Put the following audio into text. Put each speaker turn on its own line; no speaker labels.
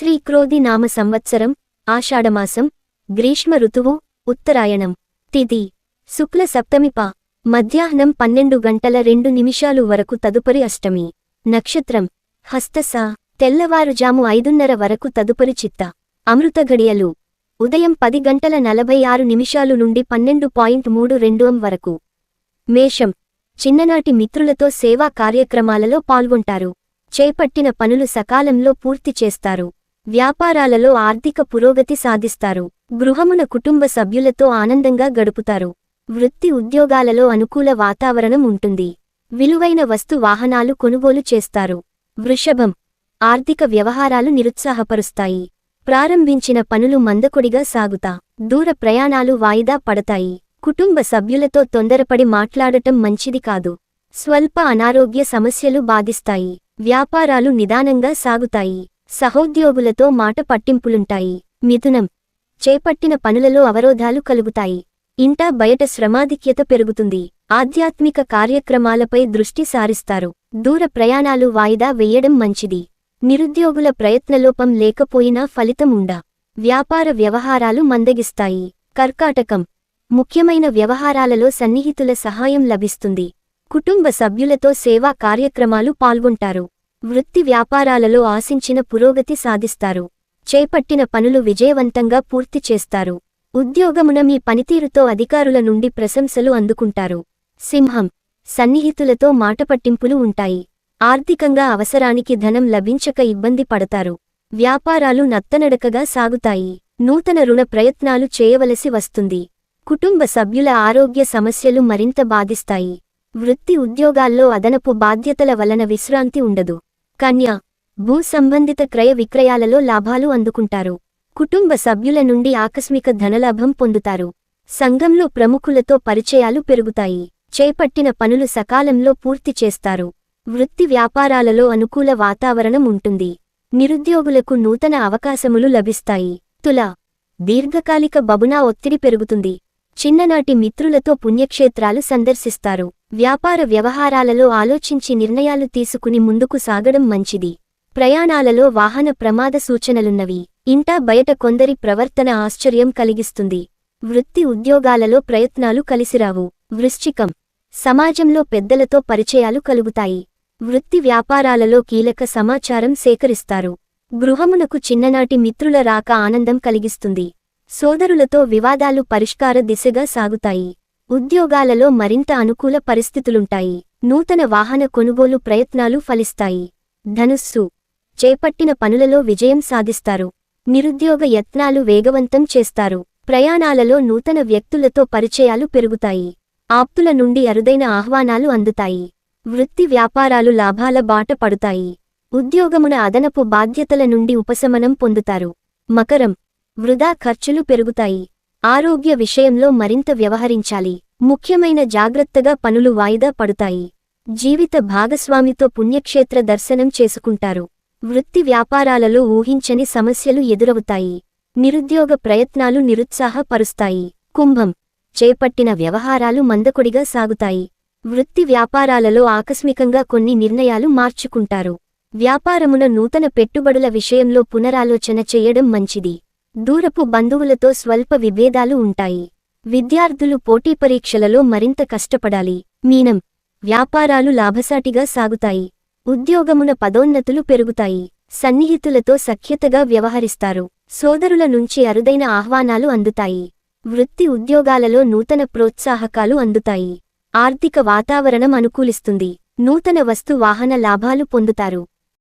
శ్రీక్రోధి నామ సంవత్సరం ఆషాఢమాసం గ్రీష్మ ఋతువు ఉత్తరాయణం. తిథి శుక్ల సప్తమిప మధ్యాహ్నం పన్నెండు గంటల రెండు నిమిషాలు వరకు తదుపరి అష్టమి. నక్షత్రం. హస్తస తెల్లవారుజాము ఐదున్నర వరకు తదుపరి చిత్త. అమృత గడియలు ఉదయం పది గంటల నలభై ఆరు నిమిషాలు నుండి పన్నెండు పాయింట్ మూడు రెండు వరకు. మేషం. చిన్ననాటి మిత్రులతో సేవా కార్యక్రమాలలో పాల్గొంటారు. చేపట్టిన పనులు సకాలంలో పూర్తి చేస్తారు. వ్యాపారాలలో ఆర్థిక పురోగతి సాధిస్తారు. గృహమున కుటుంబ సభ్యులతో ఆనందంగా గడుపుతారు. వృత్తి ఉద్యోగాలలో అనుకూల వాతావరణం ఉంటుంది. విలువైన వస్తు వాహనాలు కొనుగోలు చేస్తారు. వృషభం. ఆర్థిక వ్యవహారాలు నిరుత్సాహపరుస్తాయి. ప్రారంభించిన పనులు మందకొడిగా సాగుతా. దూర ప్రయాణాలు వాయిదా పడతాయి. కుటుంబ సభ్యులతో తొందరపడి మాట్లాడటం మంచిది కాదు. స్వల్ప అనారోగ్య సమస్యలు బాధిస్తాయి. వ్యాపారాలు నిదానంగా సాగుతాయి. సహోద్యోగులతో మాట పట్టింపులుంటాయి. మిథునం. చేపట్టిన పనులలో అవరోధాలు కలుగుతాయి. ఇంటా బయట శ్రమాధిక్యత పెరుగుతుంది. ఆధ్యాత్మిక కార్యక్రమాలపై దృష్టి సారిస్తారు. దూర ప్రయాణాలు వాయిదా వెయ్యడం మంచిది. నిరుద్యోగుల ప్రయత్నలోపం లేకపోయినా ఫలితముండా వ్యాపార వ్యవహారాలు మందగిస్తాయి. కర్కాటకం. ముఖ్యమైన వ్యవహారాలలో సన్నిహితుల సహాయం లభిస్తుంది. కుటుంబ సభ్యులతో సేవా కార్యక్రమాలు పాల్గొంటారు. వృత్తి వ్యాపారాలలో ఆశించిన పురోగతి సాధిస్తారు. చేపట్టిన పనులు విజయవంతంగా పూర్తి చేస్తారు. ఉద్యోగమున మీ పనితీరుతో అధికారుల నుండి ప్రశంసలు అందుకుంటారు. సింహం సన్నిహితులతో మాటపట్టింపులు ఉంటాయి. ఆర్థికంగా అవసరానికి ధనం లభించక ఇబ్బంది పడతారు. వ్యాపారాలు నత్తనడకగా సాగుతాయి. నూతన రుణ ప్రయత్నాలు చేయవలసి వస్తుంది. కుటుంబ సభ్యుల ఆరోగ్య సమస్యలు మరింత బాధిస్తాయి. వృత్తి ఉద్యోగాల్లో అదనపు బాధ్యతల వలన విశ్రాంతి ఉండదు. కన్య. భూ సంబంధిత క్రయ విక్రయాలలో లాభాలు అందుకుంటారు. కుటుంబ సభ్యుల నుండి ఆకస్మిక ధనలాభం పొందుతారు. సంఘంలో ప్రముఖులతో పరిచయాలు పెరుగుతాయి. చేపట్టిన పనులు సకాలంలో పూర్తి చేస్తారు. వృత్తి వ్యాపారాలలో అనుకూల వాతావరణం ఉంటుంది. నిరుద్యోగులకు నూతన అవకాశములు లభిస్తాయి. తుల. దీర్ఘకాలిక బబునా ఒత్తిడి పెరుగుతుంది. చిన్ననాటి మిత్రులతో పుణ్యక్షేత్రాలు సందర్శిస్తారు. వ్యాపార వ్యవహారాలలో ఆలోచించి నిర్ణయాలు తీసుకుని ముందుకు సాగడం మంచిది. ప్రయాణాలలో వాహన ప్రమాద సూచనలున్నవి. ఇంటా బయట కొందరి ప్రవర్తన ఆశ్చర్యం కలిగిస్తుంది. వృత్తి ఉద్యోగాలలో ప్రయత్నాలు కలిసిరావు. వృశ్చికం. సమాజంలో పెద్దలతో పరిచయాలు కలుగుతాయి. వృత్తి వ్యాపారాలలో కీలక సమాచారం సేకరిస్తారు. గృహమునకు చిన్ననాటి మిత్రుల రాక ఆనందం కలిగిస్తుంది. సోదరులతో వివాదాలు పరిష్కార దిశగా సాగుతాయి. ఉద్యోగాలలో మరింత అనుకూల పరిస్థితులుంటాయి. నూతన వాహన కొనుగోలు ప్రయత్నాలు ఫలిస్తాయి. ధనుస్సు. చేపట్టిన పనులలో విజయం సాధిస్తారు. నిరుద్యోగ యత్నాలు వేగవంతం చేస్తారు. ప్రయాణాలలో నూతన వ్యక్తులతో పరిచయాలు పెరుగుతాయి. ఆప్తుల నుండి అరుదైన ఆహ్వానాలు అందుతాయి. వృత్తి వ్యాపారాలు లాభాల బాట పడుతాయి. ఉద్యోగమున అదనపు బాధ్యతల నుండి ఉపశమనం పొందుతారు. మకరం. వృధా ఖర్చులు పెరుగుతాయి. ఆరోగ్య విషయంలో మరింత వ్యవహరించాలి. ముఖ్యమైన జాగ్రత్తగా పనులు వాయిదా పడుతాయి. జీవిత భాగస్వామితో పుణ్యక్షేత్ర దర్శనం చేసుకుంటారు. వృత్తి వ్యాపారాలలో ఊహించని సమస్యలు ఎదురవుతాయి. నిరుద్యోగ ప్రయత్నాలు నిరుత్సాహపరుస్తాయి. కుంభం. చేపట్టిన వ్యవహారాలు మందకొడిగా సాగుతాయి. వృత్తి వ్యాపారాలలో ఆకస్మికంగా కొన్ని నిర్ణయాలు మార్చుకుంటారు. వ్యాపారమున నూతన పెట్టుబడుల విషయంలో పునరాలోచన చేయడం మంచిది. దూరపు బంధువులతో స్వల్ప విభేదాలు ఉంటాయి. విద్యార్థులు పోటీ పరీక్షలలో మరింత కష్టపడాలి. మీనం వ్యాపారాలు లాభసాటిగా సాగుతాయి. ఉద్యోగమున పదోన్నతులు పెరుగుతాయి. సన్నిహితులతో సఖ్యతగా వ్యవహరిస్తారు. సోదరుల నుంచి అరుదైన ఆహ్వానాలు అందుతాయి. వృత్తి ఉద్యోగాలలో నూతన ప్రోత్సాహకాలు అందుతాయి. ఆర్థిక వాతావరణం అనుకూలిస్తుంది. నూతన వస్తు వాహన లాభాలు పొందుతారు.